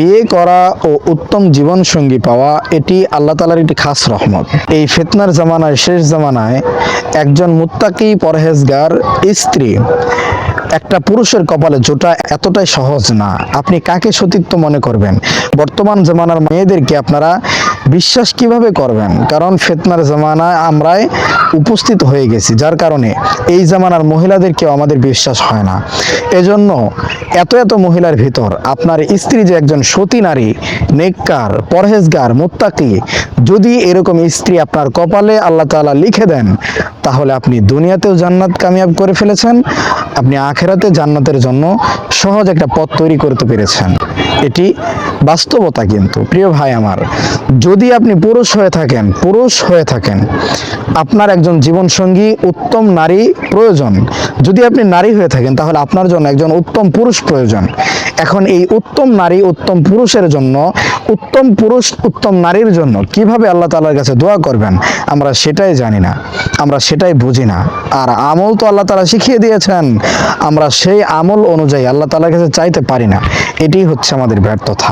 বিয়ে করা ও উত্তম জীবন সঙ্গী পাওয়া এটি আল্লাহ তালার একটি খাস রহমত। এই ফেতনার জামানায়, শেষ জামানায় একজন মুত্তাকি পরহেজগার স্ত্রী একটা পুরুষের কপালে জোটা এতটাই সহজ না। আপনি কাকে সতীত্ব মনে করবেন? বর্তমান জামানার মেয়েদেরকে আপনারা বিশ্বাস কীভাবে করবেন? কারণ ফেতনার জামানায় আমরাই উপস্থিত হয়ে গেছি, যার কারণে এই জামানার মহিলাদেরকেও আমাদের বিশ্বাস হয় না। এজন্য এত এত মহিলার ভিতর আপনার স্ত্রী যে একজন সতী নারী, নেককার, পরহেজগার, মুত্তাকি, যদি এরকম স্ত্রী আপনার কপালে আল্লাহ তাআলা লিখে দেন, তাহলে আপনি দুনিয়াতেও জান্নাত কামিয়াব করে ফেলেছেন আপনি আখেরাতে জান্নাতের জন্য সহজ একটা পথ তৈরি করতে পেরেছেন। এটি বাস্তবতা কিন্তু। প্রিয় ভাই আমার, যদি আপনি পুরুষ হয়ে থাকেন, পুরুষ হয়ে থাকেন, আপনার একজন জীবনসঙ্গী উত্তম নারী প্রয়োজন। যদি আপনি নারী হয়ে থাকেন, তাহলে আপনার জন্য একজন উত্তম পুরুষ প্রয়োজন। এখন এই উত্তম নারী, উত্তম পুরুষের জন্য, উত্তম পুরুষ, উত্তম নারীর জন্য কীভাবে আল্লাহ তালার কাছে দোয়া করবেন, আমরা সেটাই জানি না, আমরা সেটাই বুঝি না। আর আমল তো আল্লাহ তালা শিখিয়ে দিয়েছেন, আমরা সেই আমল অনুযায়ী আল্লাহ তালার কাছে চাইতে পারি না। এটি হচ্ছে আমাদের ব্যর্থতা।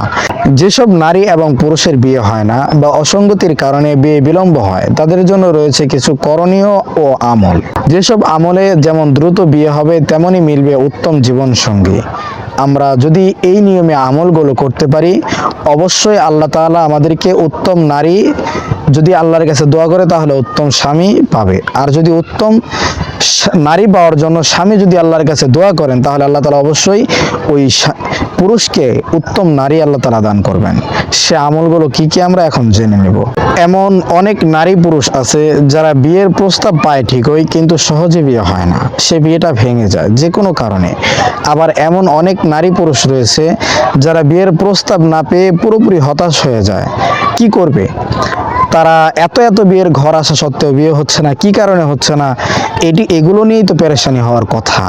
যেসব নারী এবং পুরুষের বিয়ে হয় না বা অসঙ্গতির কারণে বিয়ে বিলম্ব হয়, তাদের জন্য রয়েছে কিছু করণীয় ও আমল। যেসব আমলে যেমন দ্রুত বিয়ে হবে, তেমনই মিলবে উত্তম জীবন সঙ্গী আমরা যদি এই নিয়মে আমলগুলো করতে পারি, অবশ্যই আল্লাহ তালা আমাদেরকে উত্তম নারী যদি আল্লাহর কাছে দোয়া করে, তাহলে উত্তম স্বামী পাবে। আর যদি উত্তম নারী পাওয়ার জন্য স্বামী যদি আল্লাহর কাছে দোয়া করেন, তাহলে আল্লাহ তালা অবশ্যই ওই পুরুষকে উত্তম নারী আল্লাহ তালা দান করবেন। সে আমলগুলো কি কি আমরা এখন জেনে নেব। এমন অনেক নারী পুরুষ আছে যারা বিয়ের প্রস্তাব পায় ঠিকই কিন্তু সহজে বিয়ে হয় না। সে বিয়েটা ভেঙে যায় যে কোনো কারণে। আবার এমন অনেক নারী পুরুষ রয়েছে যারা বিয়ের প্রস্তাব না পেয়ে পুরোপুরি হতাশ হয়ে যায়। কি করবে? তারা এত এত বিয়ের ঘর আসা সত্ত্বেও বিয়ে হচ্ছে না, কি কারণে হচ্ছে না? এটি এগুলো নিয়েই তো পেরেশানি হওয়ার কথা।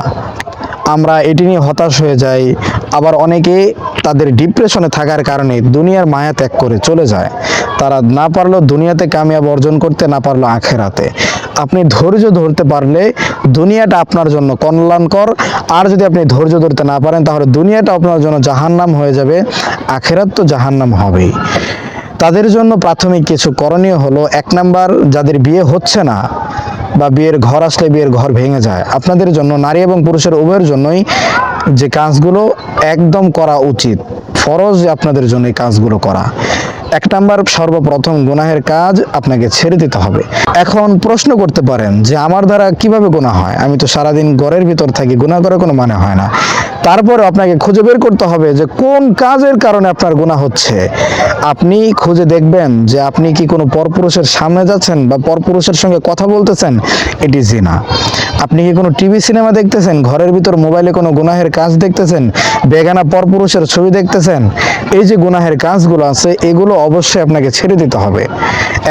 আমরা এটি নিয়ে হতাশ হয়ে যাই। আবার অনেকে তাদের ডিপ্রেশনে থাকার কারণে দুনিয়ার মায়া ত্যাগ করে চলে যায়। তারা না পারল দুনিয়াতে কামিয়াব অর্জন করতে, না পারল আখেরাতে। আপনি ধৈর্য ধরতে পারলে দুনিয়াটা আপনার জন্য কল্যাণকর। আর যদি আপনি ধৈর্য ধরতে না পারেন, তাহলে দুনিয়াটা আপনার জন্য জাহান্নাম হয়ে যাবে, আখেরাত তো জাহান্নাম হবেই। তাদের জন্য প্রাথমিক কিছু করণীয় হলো, এক নাম্বার, যাদের বিয়ে হচ্ছে না বা বিয়ের ঘর আসলে বিয়ের ঘর ভেঙে যায়। আপনাদের জন্য, নারী এবং পুরুষের উভয়ের জন্যই যে কাজগুলো একদম করা উচিত। ফরজ আপনাদের জন্য এই কাজগুলো করা। এক নাম্বার, সর্বপ্রথম গুনাহের কাজ আপনাকে ছেড়ে দিতে হবে। এখন প্রশ্ন করতে পারেন যে আমার দ্বারা কীভাবে গুণা হয়? আমি তো সারাদিন ঘরের ভিতর থাকি গুণা করার কোনো মানে হয় না। তারপরে আপনাকে খুঁজে বের করতে হবে যে কোন কাজের কারণে আপনার গুনাহ হচ্ছে। আপনি খুঁজে দেখবেন যে আপনি কি কোনো পরপুরুষের সামনে যাচ্ছেন বা পরপুরুষের সঙ্গে কথা বলতেছেন, এটি জিনা। আপনি কি কোনো টিভি, সিনেমা দেখতেছেন, ঘরের ভিতর মোবাইলে কোনো গুনাহের কাজ দেখতেছেন, বেগানা পরপুরুষের ছবি দেখতেছেন, এই যে গুনাহের কাজগুলো আছে, এগুলো অবশ্যই আপনাকে ছেড়ে দিতে হবে।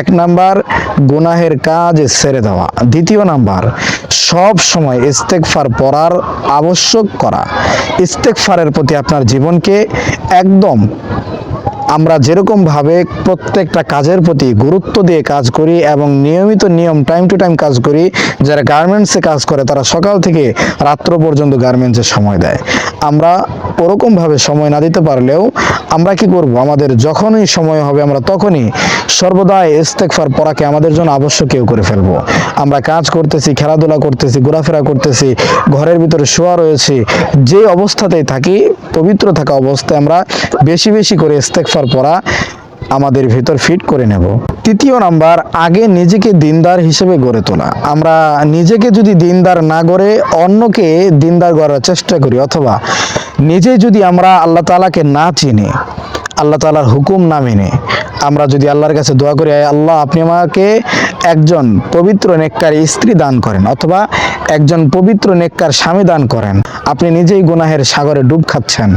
এক নাম্বার, গুনাহের কাজ ছেড়ে দেওয়া। দ্বিতীয় নাম্বার, সব সময় ইস্তেকফার পড়ার আবশ্যক করা। ইস্তেকফারের প্রতি আপনার জীবনকে একদম আমরা যেরকমভাবে প্রত্যেকটা কাজের প্রতি গুরুত্ব দিয়ে কাজ করি এবং নিয়মিত নিয়ম টাইম টু টাইম কাজ করি, যারা গার্মেন্টসে কাজ করে তারা সকাল থেকে রাত্র পর্যন্ত গার্মেন্টসে সময় দেয়। আমরা ওরকমভাবে সময় না দিতে পারলেও আমরা কি করব? আমাদের যখনই সময় হবে আমরা তখনই সর্বদাই ইস্তেকফার পড়াকে আমাদের জন্য আবশ্যকীয় করে ফেলব। আমরা কাজ করতেছি, খেলাধুলা করতেছি, ঘোরাফেরা করতেছি, ঘরের ভিতরে শোয়া রয়েছে যে অবস্থাতেই থাকি, পবিত্র থাকা অবস্থায় আমরা বেশি বেশি করে ইস্তেকফার পড়া আমাদের ভেতর ফিট করে নেব। তৃতীয় নাম্বার, আগে নিজেকে দিনদার হিসেবে গড়ে তোলা। আমরা নিজেকে যদি দিনদার না গড়ে, অন্যকে দিনদার গড়ার চেষ্টা করি। অথবা নিজে যদি আমরা আল্লাহ তালাকে না চিনি, আল্লাহ তালার হুকুম না মেনে, আমরা যদি আল্লাহর কাছে দোয়া করি, "আয় আল্লাহ, আপনি আমাকে একজন পবিত্র, নেককার স্ত্রী দান করেন। অথবা একজন পবিত্র নেককার স্বামী দান করেন। আপনি নিজেই গুনাহের সাগরে ডুব খাচ্ছেন।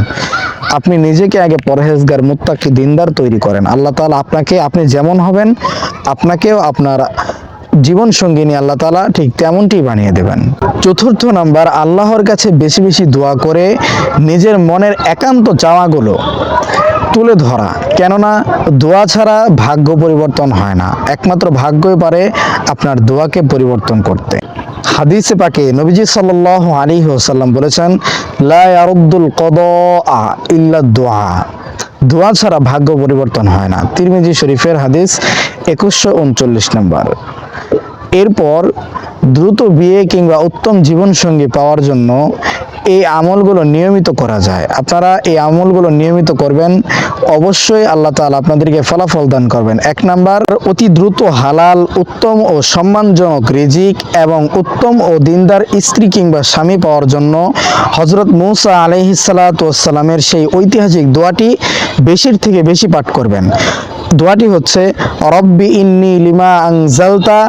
আপনি নিজেকে আগে পরহেজগার, মুত্তাকি, দিনদার তৈরি করেন। আল্লাহ তালা আপনাকে, আপনি যেমন হবেন, আপনাকেও আপনার জীবন সঙ্গিনী আল্লাহ তাআলা ঠিক তেমনটি বানিয়ে দেবেন। চতুর্থ নাম্বার, আল্লাহর কাছে বেশি বেশি দোয়া করে নিজের মনের একান্ত চাওয়াগুলো তুলে ধরা। কেননা, দোয়া ছাড়া ভাগ্য পরিবর্তন হয় না। একমাত্র ভাগ্যই পারে আপনার দোয়াকে পরিবর্তন করতে। হাদিসে পাকে নবীজি সাল্লাল্লাহু আলাইহি ওয়াসাল্লাম বলেছেন, লা ইয়ারুদ্দুল কদা ইল্লা দুআ। দোয়া ছাড়া ভাগ্য পরিবর্তন হয় না। তিরমিজি শরীফের হাদিস একুশশো উনচল্লিশ নম্বর। এরপর দ্রুত বিয়ে কিংবা উত্তম জীবনসঙ্গী পাওয়ার জন্য এই আমলগুলো নিয়মিত করা যায়। আপনারা এই আমলগুলো নিয়মিত করবেন, অবশ্যই আল্লাহ তাআলা আপনাদেরকে ফলাফল দান করবেন। এক নাম্বার, অতি দ্রুত হালাল, উত্তম ও সম্মানজনক রিজিক এবং উত্তম ও দিনদার স্ত্রী কিংবা স্বামী পাওয়ার জন্য হজরত মৌসা আলহিসাল্লামের সেই ঐতিহাসিক দোয়াটি বেশির থেকে বেশি পাঠ করবেন। দোয়াটি হচ্ছে, রব্বি ইন্নি লিমা আনজালতা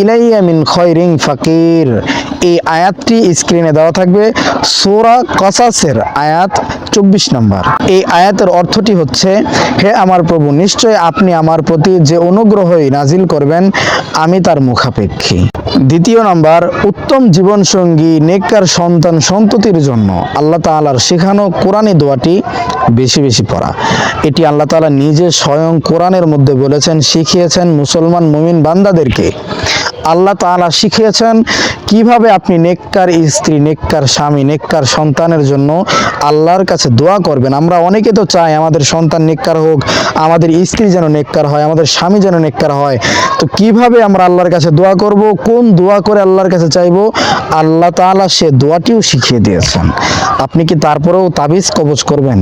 ইলাইয়া মিন খয়রিং ফাকির। এই আয়াতটি স্ক্রিনে দেওয়া থাকবে। সূরা কসাসের আয়াত চব্বিশ নম্বর। এই আয়াতের অর্থটি হচ্ছে, হে আমার প্রভু, নিশ্চয় আপনি আমার প্রতি যে অনুগ্রহই নাজিল করবেন, আমি তার মুখাপেক্ষী। দ্বিতীয় নাম্বার, উত্তম জীবনসঙ্গী, নেককার সন্তান সন্ততির জন্য। আল্লাহ তাআলার শেখানো কোরআনী দোয়াটি বেশি বেশি পড়া। এটি আল্লাহ তাআলা নিজে স্বয়ং কোরআনের মধ্যে বলেছেন, শিখিয়েছেন মুসলমান মুমিন বান্দাদেরকে। আল্লাহ তাআলা শিখিয়েছেন কীভাবে আপনি নেককার স্ত্রী, নেককার স্বামী, নেককার সন্তানের জন্য আল্লাহর কাছে দোয়া করবেন। আমরা অনেকে তো চাই আমাদের সন্তান নেককার হোক, আমাদের স্ত্রী যেন নেককার হয়, আমাদের স্বামী যেন নেককার হয়। তো কীভাবে আমরা আল্লাহর কাছে দোয়া করব, কোন দোয়া করে আল্লাহর কাছে চাইব? আল্লাহ তাআলা সে দোয়াটিও শিখিয়ে দিয়েছেন। আপনি কি তারপরেও তাবিজ কবজ করবেন?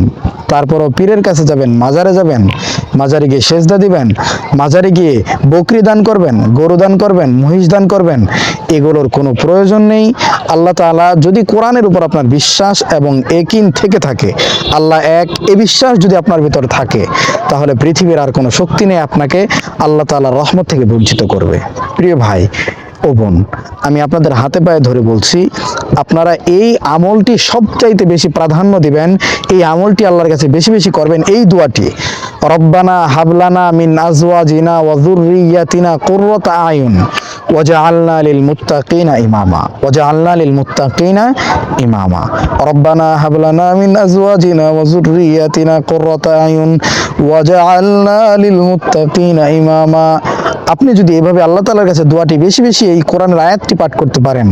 তারপরও পীরের কাছে যাবেন, মাজারে যাবেন? মাজারে গিয়ে সেজদা দিবেন, মাজারে গিয়ে বকরি দান করবেন, গরু দান করবেন, মহিষ দান করবেন, এগুলোর কোনো প্রয়োজন নেই। আল্লাহ তাআলা যদি কোরআনের উপর আপনার বিশ্বাস এবং একিন থেকে থাকে, আল্লাহ এক এ বিশ্বাস যদি আপনার ভিতর থাকে, তাহলে পৃথিবীর আর কোনো শক্তি নেই আপনাকে আল্লাহ তাআলার রহমত থেকে বঞ্চিত করবে। প্রিয় ভাই ও বোন, আমি আপনাদের হাতে পায়ে ধরে বলছি, আপনারা এই আমলটি সবচাইতে বেশি প্রাধান্য দিবেন, এই আমলটি আল্লাহর কাছে বেশি বেশি করবেন, এই দোয়াটি। রব্বানা হাবলানা মিন আজওয়াজিনা ওয়া যুররিয়াতিনা কুররাতা আয়ুন ওয়াজআলনা লিল মুত্তাকিনা ইমামা ওয়াজআলনা লিল মুত্তাকিনা ইমামা। রব্বানা হাবলানা মিন আজওয়াজিনা ওয়া যুররিয়াতিনা কুররাতা আয়ুন ওয়াজআলনা লিল মুত্তাকিনা ইমামা। আপনি যদি এভাবে আল্লাহ তাআলার কাছে দোয়াটি বেশি বেশি এই কোরআনের আয়াতটি পাঠ করতে পারেন,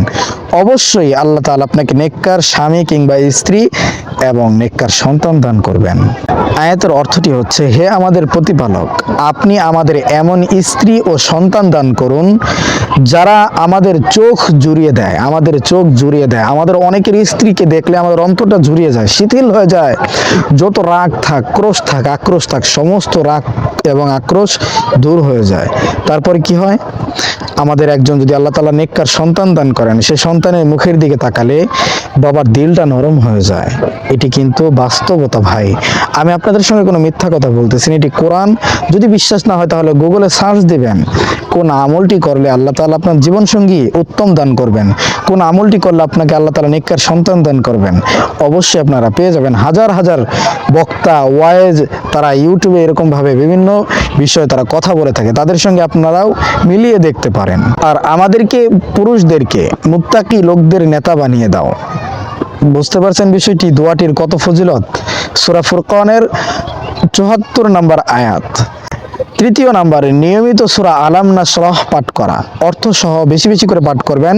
অবশ্যই আল্লাহ তাআলা আপনাকে নেককার স্বামী কিংবা স্ত্রী এবং নেককার সন্তান দান করবেন। আয়াতের অর্থটি হচ্ছে, হে আমাদের প্রতিপালক, আপনি আমাদের এমন স্ত্রী ও সন্তান দান করুন, যারা আমাদের চোখ জুড়িয়ে দেয়, আমাদের চোখ জুড়িয়ে দেয়। আমাদের অনেকের স্ত্রীকে দেখলে আমাদের অন্তরটা জুড়িয়ে যায়, শিথিল হয়ে যায়। যত রাগ থাক, ক্রোশ থাক, আক্রোশ থাক, সমস্ত রাগ এবং আক্রোশ দূর হয়ে যায়। তারপরে কি হয়? আমাদের একজন যদি আল্লাহ তালা নেককার সন্তান দান করেন, সে সন্তানের মুখের দিকে তাকালে বাবার দিলটা নরম হয়ে যায়। এটি কিন্তু বাস্তবতা ভাই। আমি আপনাদের সঙ্গে কোনো মিথ্যা কথা বলতেছি এটি কোরআন। যদি বিশ্বাস না হয় তাহলে গুগলে সার্চ দিবেন, কোন আমলটি করলে আল্লাহ তাআলা আপনার জীবনসঙ্গী উত্তম দান করবেন। কোন আমলটি করলে আপনাকে আল্লাহ তাআলা নেককার সন্তান দান করবেন। অবশ্যই আপনারা পেয়ে যাবেন। হাজার হাজার বক্তা, ওয়াইজ তারা ইউটিউবে এরকমভাবে বিভিন্ন বিষয়ে তারা কথা বলে থাকে। তাদের সঙ্গে আপনারাও মিলিয়ে দেখতে পারেন। আর আমাদেরকে, পুরুষদেরকে, মুত্তাকি লোকদের নেতা বানিয়ে দাও। বুঝতে পারছেন বিষয়টি? দোয়াটির কত ফজিলত? সূরা ফুরকানের চুয়াত্তর নম্বর আয়াত। তৃতীয় নাম্বারে নিয়মিত সুরা আলাম নাসরাহ পাঠ করা। অর্থ সহ বেশি বেশি করে পাঠ করবেন,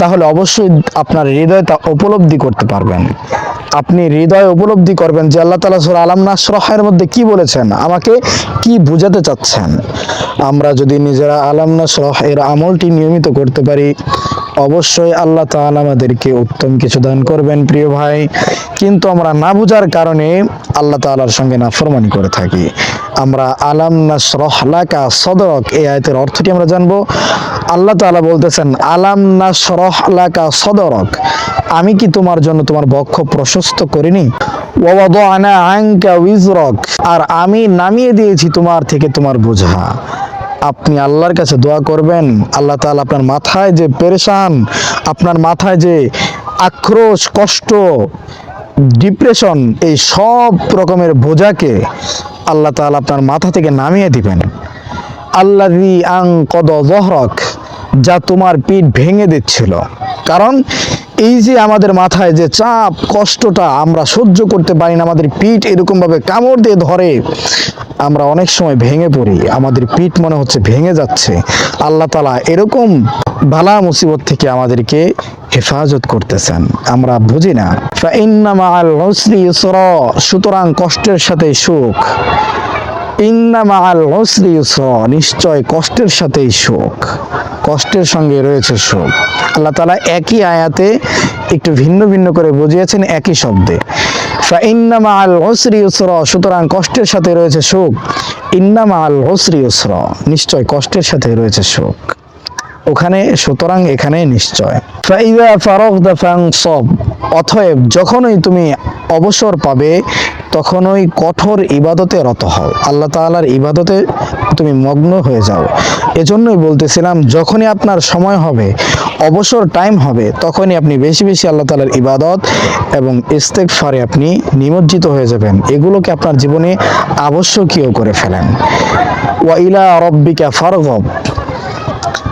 তাহলে অবশ্যই আপনার হৃদয় তা উপলব্ধি করতে পারবেন। আপনি হৃদয় উপলব্ধি করবেন যে আল্লাহ তালা সুরা আলাম নাসরাহের মধ্যে কি বলেছেন, আমাকে কি বোঝাতে চাচ্ছেন। আমরা যদি নিজেরা আলাম নাসরাহ এর আমলটি নিয়মিত করতে পারি অবশ্যই আল্লাহ তাআলা আমাদেরকে উত্তম কিছু দান করবেন, প্রিয় ভাই। কিন্তু আমরা না বোঝার কারণে আল্লাহ তাআলার সঙ্গে নাফরমানি করে থাকি। আমরা আলাম নাসরাহ লাকা সদরক, এই আয়াতের অর্থটি আমরা জানব। আল্লাহ তাআলা বলতেছেন, আলাম নাসরাহ লাকা সদরক, আমি কি তোমার জন্য তোমার বক্ষ প্রশস্ত করিনি? আর আমি নামিয়ে দিয়েছি তোমার থেকে তোমার বোঝা। আপনি আল্লাহর কাছে দোয়া করবেন, আল্লাহ তাআলা আপনার মাথায় যে পেরেশান, আপনার মাথায় যে আক্রোশ, কষ্ট, ডিপ্রেশন, এই সব রকমের বোঝাকে আল্লাহ তাআলা আপনার মাথা থেকে নামিয়ে দিবেন। আল্লাহি আং কদ জহরক যা তোমার পিঠ ভেঙে দিচ্ছিল। কারণ এই যে আমাদের মাথায় যে চাপ, কষ্টটা আমরা সহ্য করতে পারি না, আমাদের পিঠ এরকমভাবে কামড় দিয়ে ধরে, আমরা অনেক সময় ভেঙে পড়ি। আমাদের পিঠ মনে হচ্ছে ভেঙে যাচ্ছে। আল্লাহ তালা এরকম বালা মুসিবত থেকে আমাদেরকে হেফাজত করতেছেন। আমরা বুঝি না। সুতরাং কষ্টের সাথে সুখ। নিশ্চয় কষ্টের সাথেই সুখ, কষ্টের সঙ্গে রয়েছে সুখ। আল্লাহ তালা একই আয়াতে একটু ভিন্ন ভিন্ন করে বুঝিয়েছেন একই শব্দে। ইউসরা, সুতরাং কষ্টের সাথে রয়েছে সুখ। ইন্না মাআল উসরি ইউসরা, নিশ্চয় কষ্টের সাথে রয়েছে সুখ। ওখানে সুতরাং এখানে নিশ্চয়। ফাইদা অতএব যখনই তুমি অবসর পাবে তখনই কঠোর ইবাদতে রত হও। আল্লাহ তাআলার ইবাদতে তুমি মগ্ন হয়ে যাও। এজন্যই বলতেছিলাম, যখনই আপনার সময় হবে, অবসর টাইম হবে, তখনই আপনি বেশি বেশি আল্লাহ তালার ইবাদত এবং ইস্তেগফারে আপনি নিমজ্জিত হয়ে যাবেন। এগুলোকে আপনার জীবনে আবশ্যকীয় করে ফেলেন। ওয়া ইলা রব্বিকা ফারগব।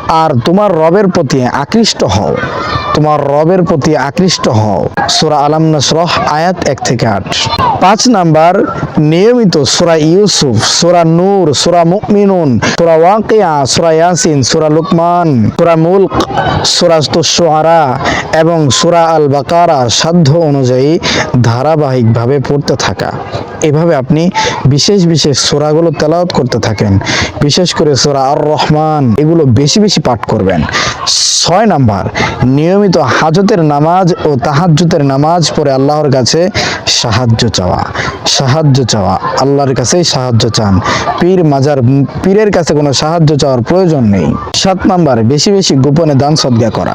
আর তোমার রবের প্রতি আকৃষ্ট হও। তোমার রবের প্রতি আকৃষ্ট হও। সূরা আলাম নাসরহ, আয়াত এক থেকে আট। পাঁচ নাম্বার, নিয়মিত সূরা ইউসুফ, সূরা নূর, সূরা মুমিনুন, সূরা ওয়াকিয়া, সূরা ইয়াসিন, সূরা লুকমান, সূরা মুলক, সূরা শুআরা এবং সূরা আল বাকারা সাধ্য অনুযায়ী ধারাবাহিকভাবে পড়তে থাকা। এভাবে আপনি বিশেষ বিশেষ সূরাগুলো তেলাওয়াত করতে থাকেন। বিশেষ করে সূরা আর রহমান এগুলো বেশি বেশি পাঠ করবেন। ছয় নাম্বার, নিয়মিত হাজতের নামাজ ও তাহাজ্জুতের নামাজ পড়ে আল্লাহর কাছে সাহায্য চাওয়া। সাহায্য চাওয়া। আল্লাহর কাছেই সাহায্য চান। পীর মাজার, পীরের কাছে কোনো সাহায্য চাওয়ার প্রয়োজন নেই। সাত নাম্বার, বেশি বেশি গোপনে দান সদ্গা করা।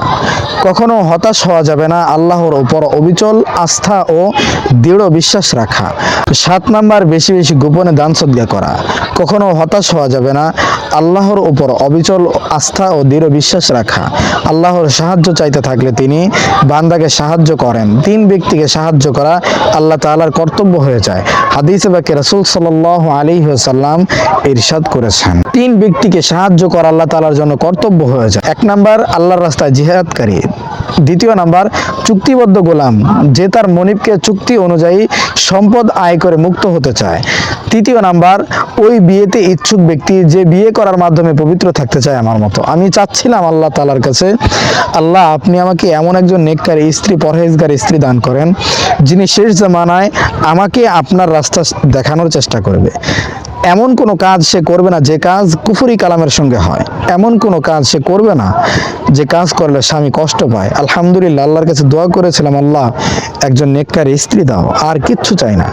কখনো হতাশ হওয়া যাবে না, আল্লাহর উপর অবিচল আস্থা ও দৃঢ় বিশ্বাস রাখা। সাত নাম্বার, বেশি বেশি গোপনে দান সদ্গা করা। কখনো হতাশ হওয়া যাবে না আল্লাহর উপর অবিচল আস্থা ও দৃঢ় বিশ্বাস রাখা। আল্লাহর সাহায্য চাইতে থাকলে তিনি বান্দাকে সাহায্য করেন। তিন ব্যক্তিকে সাহায্য করা আল্লাহ তালার কর্তব্য হয়ে যায়। হাদিসে বাকি রাসূল সাল আলী সাল্লাম ইরশাদ করেছেন। তিন ব্যক্তিকে সাহায্য করা আল্লাহ তালার জন্য কর্তব্য হয়ে যায়। এক নাম্বার, আল্লাহর রাস্তায় জিহাদকারী। দ্বিতীয় নাম্বার, চুক্তিবদ্ধ গোলাম, যে তার মনিবকে চুক্তি অনুযায়ী সম্পদ আয় করে মুক্ত হতে চায়। তৃতীয় নাম্বার, ওই বিয়েতে ইচ্ছুক ব্যক্তি যে বিয়ে করার মাধ্যমে পবিত্র থাকতে চায় আমার মতো। আমি চাচ্ছিলাম আল্লাহ তালার কাছে, আল্লাহ আপনি আমাকে এমন একজন নেককার স্ত্রী, পরহেজগার স্ত্রী দান করেন, যিনি শেষ জামানায় আমাকে আপনার রাস্তা দেখানোর চেষ্টা করবে। এমন কোনো কাজ সে করবে না যে কাজ কুফুরি কালামের সঙ্গে হয়। এমন কোনো কাজ সে করবে না যে কাজ করলে স্বামী কষ্ট পায়। আলহামদুলিল্লাহ, আল্লাহর কাছে দোয়া করেছিলাম, আল্লাহ একজন নেককার স্ত্রী দাও, আর কিচ্ছু চাই না।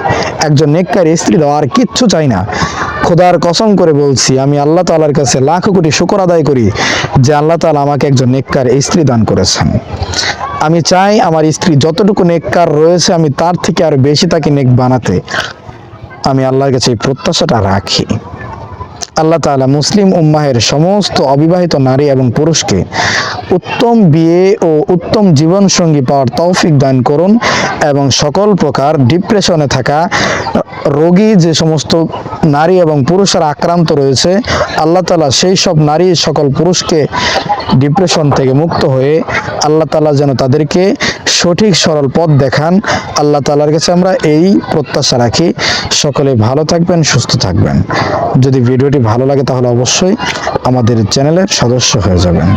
একজন নেককার স্ত্রী দাও, আর কিচ্ছু চাই না। খোদার কসম করে বলছি, আমি আল্লাহ তাআলার কাছে লাখ কোটি শুকর আদায় করি যে আল্লাহ তাআলা আমাকে একজন নেককার স্ত্রী দান করেছেন। আমি চাই আমার স্ত্রী যতটুকু নেককার রয়েছে, আমি তার থেকে আরও বেশি তাকে নেক বানাতে। আমি আল্লাহর কাছে এই প্রত্যাশাটা রাখি। আল্লাহ তালা মুসলিম উম্মাহের সমস্ত অবিবাহিত নারী এবং পুরুষকে উত্তম বিয়ে ও উত্তম জীবন সঙ্গী পাওয়ার তৌফিক দান করুন এবং সকল প্রকার ডিপ্রেশনে থাকা রোগী যে সমস্ত নারী এবং পুরুষের আক্রান্ত রয়েছে, আল্লাহ তাআলা সেই সব নারী, সকল পুরুষকে ডিপ্রেশন থেকে মুক্ত হয়ে আল্লাহ তাআলা যেন তাদেরকে সঠিক সরল পথ দেখান। আল্লাহ তাআলার কাছে আমরা এই প্রত্যাশা রাখি। সকলে ভালো থাকবেন, সুস্থ থাকবেন। যদি ভিডিওটি ভালো লাগে তাহলে অবশ্যই আমাদের চ্যানেলের সদস্য হয়ে যাবেন।